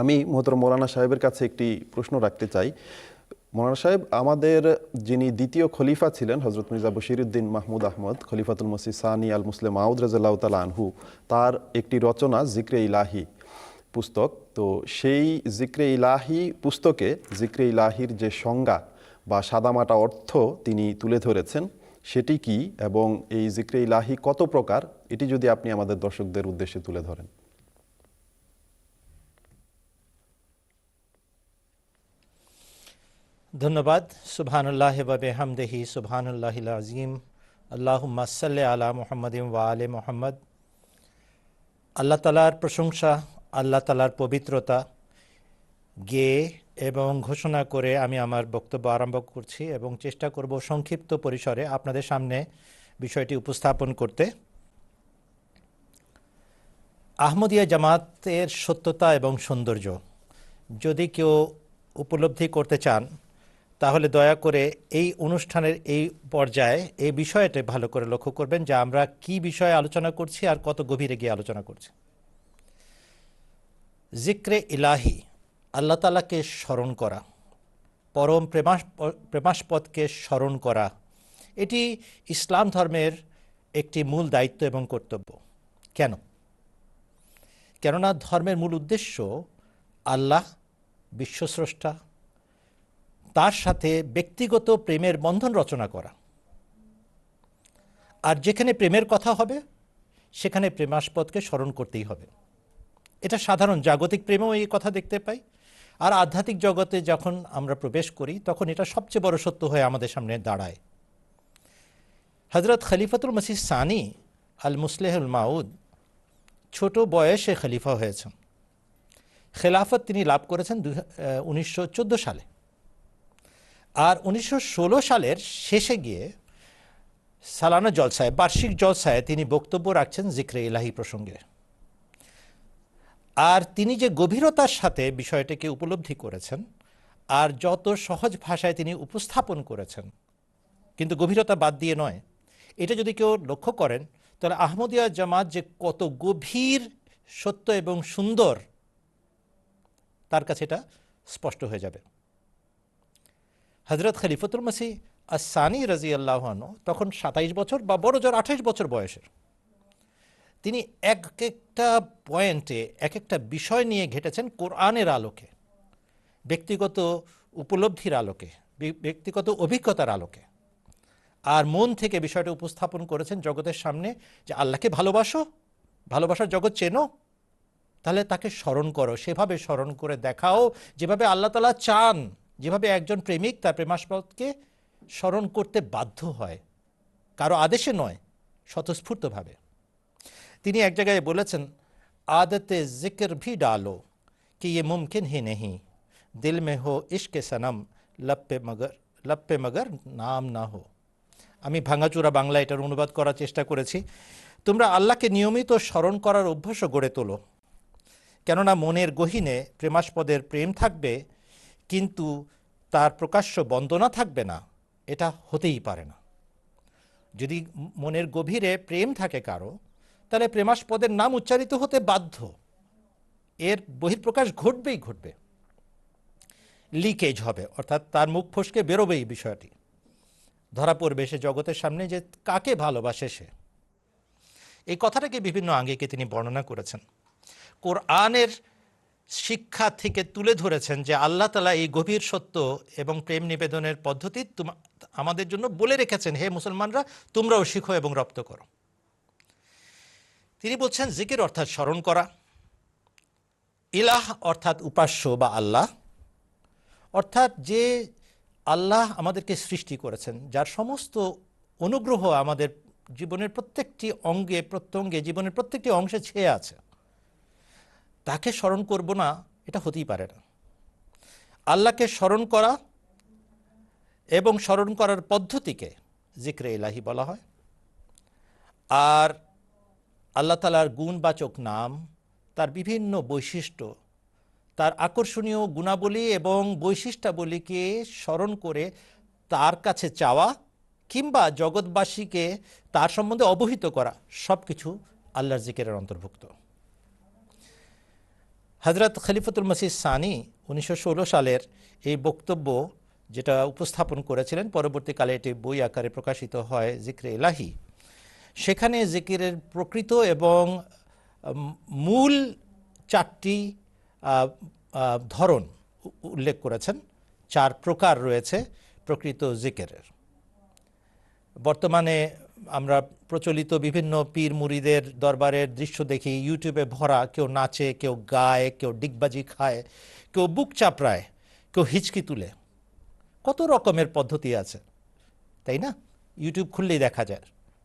আমি মোহতরম মৌলানা সাহেবের কাছে একটি প্রশ্ন রাখতে চাই। মৌলানা সাহেব, আমাদের যিনি দ্বিতীয় খলিফা ছিলেন হজরত মির্জা বশিরুদ্দিন মাহমুদ আহমদ, খলিফাতুল মসিদ সানি আল মুসলিম মাউদ রাজাল্লাহ আনহু, তার একটি রচনা জিক্রে ইলাহি পুস্তক। তো সেই জিক্রে ইলাহি পুস্তকে জিক্রে ইলাহির যে সংজ্ঞা বা সাদামাটা অর্থ তিনি তুলে ধরেছেন, সেটি কি এবং এই জিক্রে ইলাহি কত প্রকার, এটি যদি আপনি আমাদের দর্শকদের উদ্দেশ্যে তুলে ধরেন। ধন্যবাদ। সুবহানুল্লাহ বাবে হামদেহি সুবহানুল্লাহ আজিম আল্লাহ সাল্লি আলা মোহাম্মদ ওয়া আলে মোহাম্মদ। আল্লাহ তালার প্রশংসা, আল্লাহ তালার পবিত্রতা গেয়ে এবং ঘোষণা করে আমি আমার বক্তব্য আরম্ভ করছি এবং চেষ্টা করব সংক্ষিপ্ত পরিসরে আপনাদের সামনে বিষয়টি উপস্থাপন করতে। আহমদিয়া জামাতের সত্যতা এবং সৌন্দর্য যদি কেউ উপলব্ধি করতে চান তাহলে দয়া করে এই অনুষ্ঠানের এই পর্যায়ে এই বিষয়টা ভালো করে লক্ষ্য করবেন যে আমরা কি বিষয়ে আলোচনা করছি আর কত গভীরে গিয়ে আলোচনা করছি। জিক্রে ইলাহি, আল্লাহ তালাকে স্মরণ করা, পরম প্রেমাস, প্রেমাস্পদকে স্মরণ করা, এটি ইসলাম ধর্মের একটি মূল দায়িত্ব এবং কর্তব্য। কেন? কেননা ধর্মের মূল উদ্দেশ্য আল্লাহ, বিশ্বস্রষ্টা তার সাথে ব্যক্তিগত প্রেমের বন্ধন রচনা করা। আর যেখানে প্রেমের কথা হবে, সেখানে প্রেমাস্পদকে স্মরণ করতেই হবে। এটা সাধারণ জাগতিক প্রেমেও এই কথা দেখতে পাই। আর আধ্যাত্মিক জগতে যখন আমরা প্রবেশ করি, তখন এটা সবচেয়ে বড় সত্য হয়ে আমাদের সামনে দাঁড়ায়। হজরত খলিফাতুল মসিহ সানি আল মুসলেহুল মাউদ ছোট বয়সে খলিফা হয়েছেন। খেলাফত তিনি লাভ করেছেন উনিশশো সালে। আর উনিশশো ষোলো সালের শেষে গিয়ে সালানা জলসায়, বার্ষিক জলসায় তিনি বক্তব্য রাখছেন জিক্রে ইলাহি প্রসঙ্গে। আর তিনি যে গভীরতার সাথে বিষয়টিকে উপলব্ধি করেছেন আর যত সহজ ভাষায় তিনি উপস্থাপন করেছেন, কিন্তু গভীরতা বাদ দিয়ে নয়। এটা যদি কেউ লক্ষ্য করেন, তাহলে আহমদিয়া জামাত যে কত গভীর, সত্য এবং সুন্দর, তার কাছে এটা স্পষ্ট হয়ে যাবে। হজরত খলিফতুল মসি আসানি রাজি আল্লাহন তখন সাতাইশ বছর বা বড় জোর আঠাইশ বছর বয়সের। তিনি এক একটা পয়েন্টে, এক একটা বিষয় নিয়ে ঘেটেছেন কোরআনের আলোকে, ব্যক্তিগত উপলব্ধির আলোকে ব্যক্তিগত অভিজ্ঞতার আলোকে। আর মন থেকে বিষয়টা উপস্থাপন করেছেন জগতের সামনে যে আল্লাহকে ভালোবাসো, ভালোবাসার জগৎ চেনো, তাহলে তাকে স্মরণ করো, সেভাবে স্মরণ করে দেখাও, যেভাবে আল্লাহ তালা চান। যেভাবে একজন প্রেমিক তার প্রেমাস্পদকে স্মরণ করতে বাধ্য হয় কারো আদেশে নয় স্বতঃস্ফূর্তভাবে তিনি এক জায়গায় বলেছেন আদতে জিক্র ভি ডালো कि ये मुमकिन ही नहीं दिल में हो इश्क सनम लब पे मगर लब पे मगर नाम না হো আমি ভাঙাচুরা বাংলা এটার অনুবাদ করার চেষ্টা করেছি তোমরা আল্লাহকে নিয়মিত স্মরণ করার অভ্যাসও গড়ে তোলো কেননা মনের গহিনে প্রেমাস্পদের প্রেম থাকবে কিন্তু তার প্রকাশ্য বন্দনা থাকবে না, এটা হতেই পারে না। যদি মনের গভীরে প্রেম থাকে কারও, তাহলে প্রেমাস্পদের নাম উচ্চারিত হতে বাধ্য। এর বহির্প্রকাশ ঘটবেই ঘটবে। লিকেজ হবে, অর্থাৎ তার মুখ ফসকে বেরোবেই বিষয়টি। ধরা পড়বে সে জগতের সামনে যে কাকে ভালোবাসে সে। এই কথাটাকে বিভিন্ন আঙ্গিকে তিনি বর্ণনা করেছেন। কোরআনের শিক্ষা থেকে তুলে ধরেছেন যে আল্লাহ তালা এই গভীর সত্য এবং প্রেম নিবেদনের পদ্ধতি আমাদের জন্য বলে রেখেছেন, হে মুসলমানরা, তোমরাও শিখো এবং রপ্ত করো। তিনি বলছেন, জিকির অর্থাৎ স্মরণ করা, ইলাহ অর্থাৎ উপাস্য বা আল্লাহ, অর্থাৎ যে আল্লাহ আমাদেরকে সৃষ্টি করেছেন, যার সমস্ত অনুগ্রহ আমাদের জীবনের প্রত্যেকটি অঙ্গে, প্রত্যঙ্গে, জীবনের প্রত্যেকটি অংশে ছেয়ে আছে। তাকে স্মরণ করব না, এটা হতেই পারে না। আল্লাহকে স্মরণ করা এবং স্মরণ করার পদ্ধতিকে জিক্রে ইলাহি বলা হয়। আর আল্লাহ তালার গুণবাচক নাম, তার বিভিন্ন বৈশিষ্ট্য, তার আকর্ষণীয় গুণাবলী এবং বৈশিষ্ট্যাবলীকে স্মরণ করে তার কাছে চাওয়া কিংবা জগৎবাসীকে তার সম্বন্ধে অবহিত করা সব কিছু আল্লাহর জিকেরের অন্তর্ভুক্ত। হজরত খলিফতুল মসিদ সানি উনিশশো ষোলো সালের এই বক্তব্য যেটা উপস্থাপন করেছিলেন, পরবর্তীকালে এটি বই আকারে প্রকাশিত হয় জিক্রে এলাহি। সেখানে জিকিরের প্রকৃত এবং মূল চারটি ধরন উল্লেখ করেছেন। চার প্রকার রয়েছে প্রকৃত জিকেরের। বর্তমানে আমরা প্রচলিত বিভিন্ন পীর মুরিদের দরবারের দৃশ্য দেখি। ইউটিউবে ভরা, কেউ নাচে, কেউ গায়, কেউ ডিগবাজি খায়, কেউ বুক চাপড়ায়, কেউ হিচকি তুলে। কত রকমের পদ্ধতি আছে, তাই না? ইউটিউব খুললেই দেখা যায়।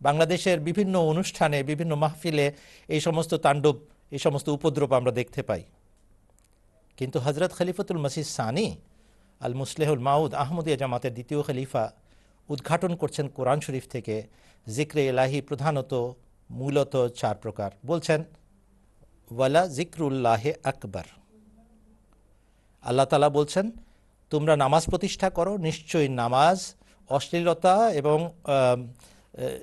বাংলাদেশের বিভিন্ন অনুষ্ঠানে, বিভিন্ন মাহফিলে এই সমস্ত তাণ্ডব, এই সমস্ত উপদ্রব আমরা দেখতে পাই। কিন্তু হজরত খলিফতুল মসিদ সানি আল মুসলেহুল মাউদ আহমদিয়া জামাতের দ্বিতীয় খলিফা উদ্ঘাটন করছেন কোরআন শরীফ থেকে জিক্রে এলাহি প্রধানত মূলত চার প্রকার। বলছেন, ওয়ালা জিক্রুল্লাহে আকবর। আল্লাহ তালা বলছেন, তোমরা নামাজ প্রতিষ্ঠা করো, নিশ্চয়ই নামাজ অশ্লীলতা এবং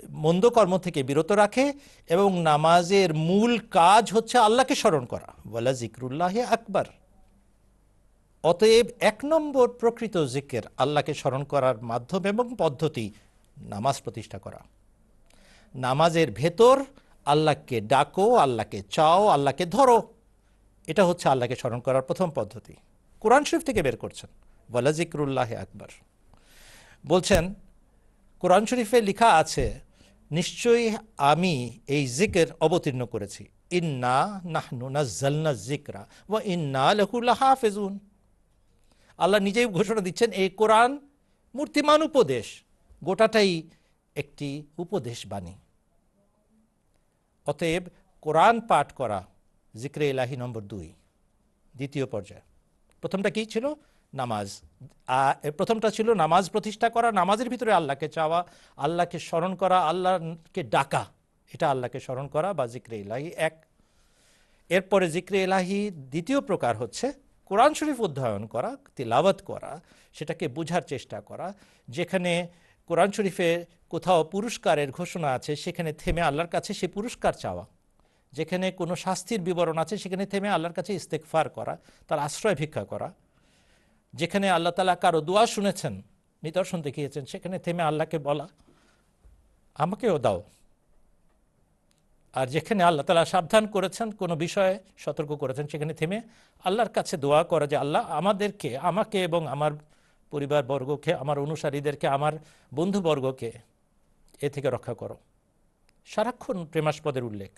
মন্দ কর্ম থেকে বিরত রাখে এবং নামাজের মূল কাজ হচ্ছে আল্লাহকে স্মরণ করা। বলা জিক্রুল্লাহে আকবর। অতএব এক নম্বর প্রকৃত জিকের আল্লাহকে স্মরণ করার মাধ্যম এবং পদ্ধতি, নামাজ প্রতিষ্ঠা করা। নামাজের ভেতর আল্লাহকে ডাকো, আল্লাহকে চাও, আল্লাহকে ধরো। এটা হচ্ছে আল্লাহকে স্মরণ করার প্রথম পদ্ধতি। কোরআন শরীফ থেকে বের করছেন। বলা জিক্রুল্লাহ আকবর। বলছেন, কোরআন শরীফে লেখা আছে, নিশ্চয়ই আমি এই জিকের অবতীর্ণ করেছি। ইন্না নাহনু নাজ্জালনা জিকরা ওয়া ইন্না লাহু লাহাফিজুন। আল্লাহ নিজেই ঘোষণা দিচ্ছেন, এই কোরআন মূর্তিমান উপদেশ। গোটাটাই একটি উপদেশ বাণী। অতএব কোরআন পাঠ করা জিক্রে এলাহি নম্বর দুই, দ্বিতীয় পর্যায়। প্রথমটা কি ছিল? নামাজ। প্রথমটা ছিল নামাজ প্রতিষ্ঠা করা, নামাজের ভিতরে আল্লাহকে চাওয়া, আল্লাহকে স্মরণ করা, আল্লাহকে ডাকা। এটা আল্লাহকে স্মরণ করা বা জিক্রে ইলাহি এক। এরপরে জিক্রে এলাহি দ্বিতীয় প্রকার হচ্ছে কোরআন শরীফ অধ্যয়ন করা, তিলাওয়াত করা, সেটাকে বোঝার চেষ্টা করা, যেখানে কোরআন শরীফে কোথাও পুরস্কারের ঘোষণা আছে, সেখানে থেমে আল্লাহর কাছে সে পুরস্কার চাওয়া। যেখানে কোনো শাস্তির বিবরণ আছে, সেখানে থেমে আল্লাহর কাছে ইস্তেকফার করা, তার আশ্রয় ভিক্ষা করা। যেখানে আল্লাহ তালা কারও দোয়া শুনেছেন, নিদর্শন দেখিয়েছেন, সেখানে থেমে আল্লাহকে বলা। আমাকেও দাও। আর যেখানে আল্লাহ তালা সাবধান করেছেন, কোনো বিষয়ে সতর্ক করেছেন, সেখানে থেমে আল্লাহর কাছে দোয়া করা যে, আল্লাহ আমাদেরকে, আমাকে এবং আমার পরিবারবর্গকে, আমার অনুসারীদেরকে, আমার বন্ধুবর্গকে এ থেকে রক্ষা করো। সারাক্ষণ প্রেমাস্পদের উল্লেখ।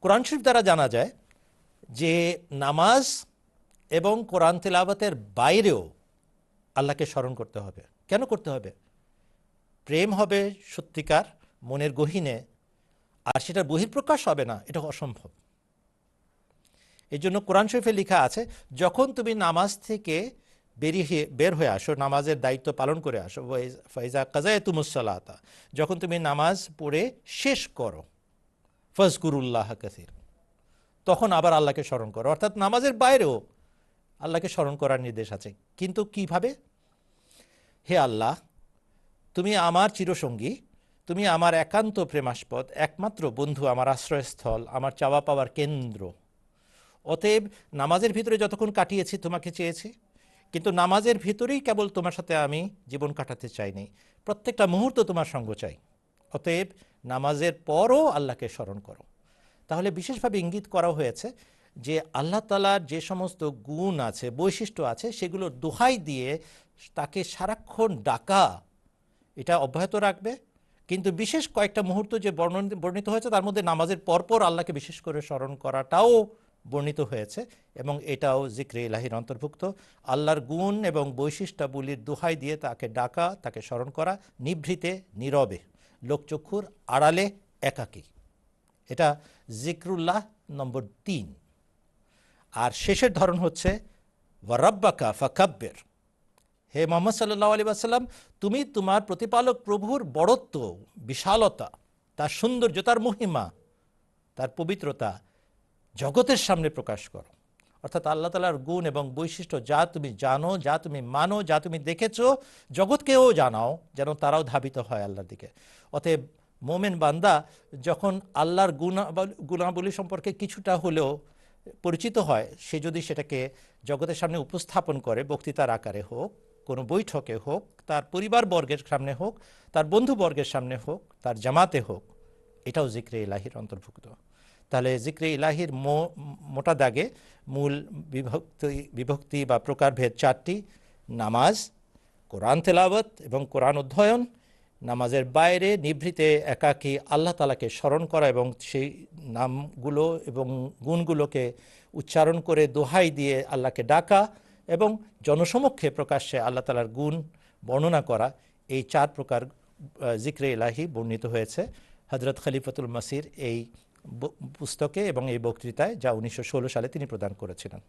কোরআন শরীফ দ্বারা জানা যায় যে, নামাজ এবং কোরআন তেলাওয়াতের বাইরেও আল্লাহকে স্মরণ করতে হবে। কেন করতে হবে? প্রেম হবে সত্যিকার মনের গহীনে, আর সেটা বহির্প্রকাশ হবে না, এটা অসম্ভব। এই জন্য কোরআন শরীফে লেখা আছে, যখন তুমি নামাজ থেকে বেরিয়ে বের হয়ে আসো, নামাজের দায়িত্ব পালন করে আসো ফাইজা কাজায় তুমুসালাতা যখন তুমি নামাজ পড়ে শেষ করো, ফজকুরুল্লাহ কাসির, তখন আবার আল্লাহকে স্মরণ করো। অর্থাৎ নামাজের বাইরেও আল্লাহকে স্মরণ করার নির্দেশ আছে। কিন্তু কীভাবে? হে আল্লাহ তুমি আমার চিরসঙ্গী, তুমি আমার একান্ত প্রেমাস্পদ, একমাত্র বন্ধু, আমার আশ্রয়স্থল, আমার চাওয়া পাওয়ার কেন্দ্র। অতএব নামাজের ভিতরে যতক্ষণ কাটিয়েছি, তোমাকে চেয়েছি, কিন্তু নামাজের ভিতরেই কেবল তোমার সাথে আমি জীবন কাটাতে চাইনি। প্রত্যেকটা মুহূর্ত তোমার সঙ্গ চাই। অতএব নামাজের পরও আল্লাহকে স্মরণ করো। তাহলে বিশেষভাবে ইঙ্গিত করা হয়েছে যে আল্লাহ তালার যে সমস্ত গুণ আছে, বৈশিষ্ট্য আছে, সেগুলো দোহাই দিয়ে তাকে সারাক্ষণ ডাকা এটা অব্যাহত রাখবে। কিন্তু বিশেষ কয়েকটা মুহূর্ত যে বর্ণিত হয়েছে, তার মধ্যে নামাজের পরপর আল্লাহকে বিশেষ করে স্মরণ করাটাও বর্ণিত হয়েছে এবং এটাও জিক্রে ইলাহির অন্তর্ভুক্ত। আল্লাহর গুণ এবং বৈশিষ্ট্যাবলীর দোহাই দিয়ে তাকে ডাকা, তাকে স্মরণ করা নিভৃতে, নীরবে, লোকচক্ষুর আড়ালে একাকী। এটা জিক্রুল্লাহ নম্বর তিন। আর শেষের ধরন হচ্ছে, ওয়ারাব্বাকা ফাকাব্বের। হে মোহাম্মদ সাল্লাহ আলী আসাল্লাম তুমি তোমার প্রতিপালক প্রভুর বড়ত্ব, বিশালতা, তার সৌন্দর্য, তার মহিমা, তার পবিত্রতা জগতের সামনে প্রকাশ করো। অর্থাৎ আল্লাহ তালার গুণ এবং বৈশিষ্ট্য যা তুমি জানো, যা তুমি মানো, যা তুমি দেখেছ, জগৎকেও জানাও, যেন তারাও ধাবিত হয় আল্লাহর দিকে। অতএব মোমেন বান্দা যখন আল্লাহর গুণা গুণাবলী সম্পর্কে কিছুটা হলেও পরিচিত হয়, সে যদি সেটাকে জগতের সামনে উপস্থাপন করে, বক্তৃতার আকারে হোক কোনো বৈঠকে হোক, তার পরিবার বর্গের সামনে হোক, তার বন্ধু বর্গের সামনে হোক, তার জামাতে হোক, এটাও জিক্রে ইলাহির অন্তর্ভুক্ত। তাহলে জিক্রে ইলাহির মোটা দাগে মূল বিভক্তি বিভক্তি বা প্রকারভেদ চারটি, নামাজ, কোরআন তেলাওয়াত এবং কোরআন অধ্যয়ন, নামাজের বাইরে নিভৃতে একাকী আল্লাহ তালাকে স্মরণ করা এবং সেই নামগুলো এবং গুণগুলোকে উচ্চারণ করে দোহাই দিয়ে আল্লাহকে ডাকা এবং জনসমক্ষে প্রকাশ্যে আল্লাহ তালার গুণ বর্ণনা করা এই চার প্রকার জিক্রে ইলাহি বর্ণিত হয়েছে। হজরত খলিফতুল মাসির এই পুস্তকে এবং এই বক্তৃতায় যা উনিশশো ষোলো সালে তিনি প্রদান করেছিলেন।